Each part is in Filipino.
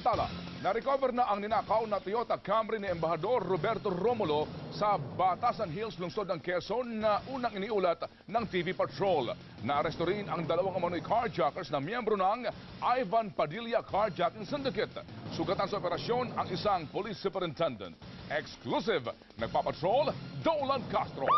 Samantala, na-recover na ang ninakaw na Toyota Camry ni Embahador Roberto Romulo sa Batasan Hills, lungsod ng Quezon na unang iniulat ng TV Patrol. Naaresto rin ang dalawang umano'y carjackers na miyembro ng Ivan Padilla Carjacking Syndicate. Sugatan sa operasyon ang isang police superintendent. Exclusive, nagpapatrol, Dolan Castro.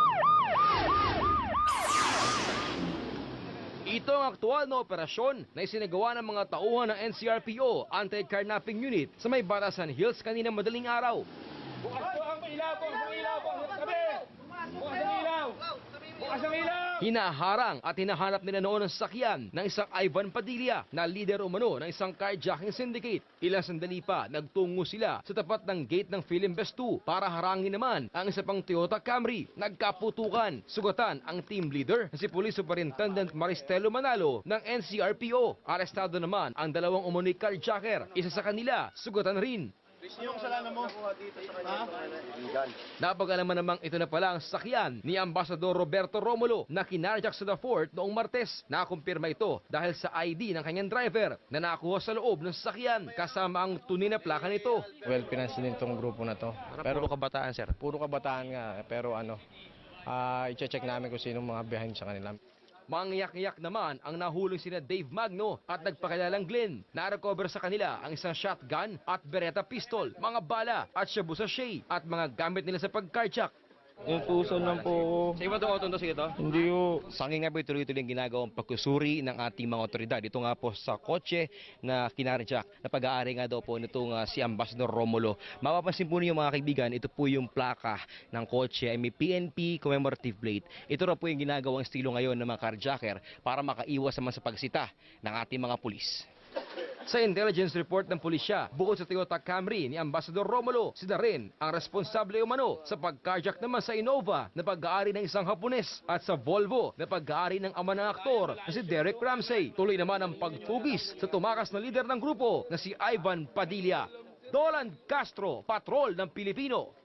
Ito ang aktual na operasyon na isinagawa ng mga tauhan ng NCRPO Anti-Carnapping Unit sa may Barasan Hills kanina madaling araw. Bukas po ang ilaw po, ang ilaw po, sa tabi! Bukas ang ilaw! Bukas ang ilaw! Hinaharang at hinahanap nila noon ang sakyan ng isang Ivan Padilla na leader umano ng isang carjacking syndicate. Ilang sandali pa, nagtungo sila sa tapat ng gate ng Philimbest 2 para harangin naman ang isa pang Toyota Camry. Nagkaputukan, sugatan ang team leader na si Police Superintendent Maristelo Manalo ng NCRPO. Arestado naman ang dalawang umano'y carjacker. Isa sa kanila, sugatan rin. Yung kasalanan mo? Ha? Napagalaman namang ito na pala ang sakyan ni Ambassador Roberto Romulo na kinarjak sa The Fort noong Martes. Nakumpirma ito dahil sa ID ng kanyang driver na nakuha sa loob ng sakyan kasama ang tunay na plaka nito. Well, pinansinin tong grupo na to. Pero kabataan sir. Puro kabataan nga, pero ano, ah i-check namin kung sino mga behind sa kanila. Mangyak-yak naman ang nahulog sina Dave Magno at nagpakilalang Glenn. Na-recover sa kanila ang isang shotgun at Beretta pistol, mga bala at shabu sachet at mga gamit nila sa pag-carjack. Utusan lang po ako. Sa iba to, to, sige to. Hindi ko. Sa akin nga po tuloy-tuloy ang ginagawang pagkusuri ng ating mga otoridad. Ito nga po sa kotse na kinarjak na pag-aari nga daw po nitong ah, si Ambassador Romulo. Mapapansin po niyo mga kaibigan, ito po yung plaka ng kotse ay may PNP commemorative plate. Ito raw po yung ginagawang estilo ngayon ng mga carjacker para makaiwas naman sa pagsita ng ating mga pulis. Sa intelligence report ng pulisya, bukod sa Toyota Camry ni Ambassador Romulo, sila rin ang responsable umano sa pagkarjak naman sa Innova na pag-aari ng isang Hapones at sa Volvo na pag-aari ng ama ng aktor na si Derek Ramsey. Tuloy naman ang pagtugis sa tumakas na lider ng grupo na si Ivan Padilla. Dolan Castro, Patrol ng Pilipino.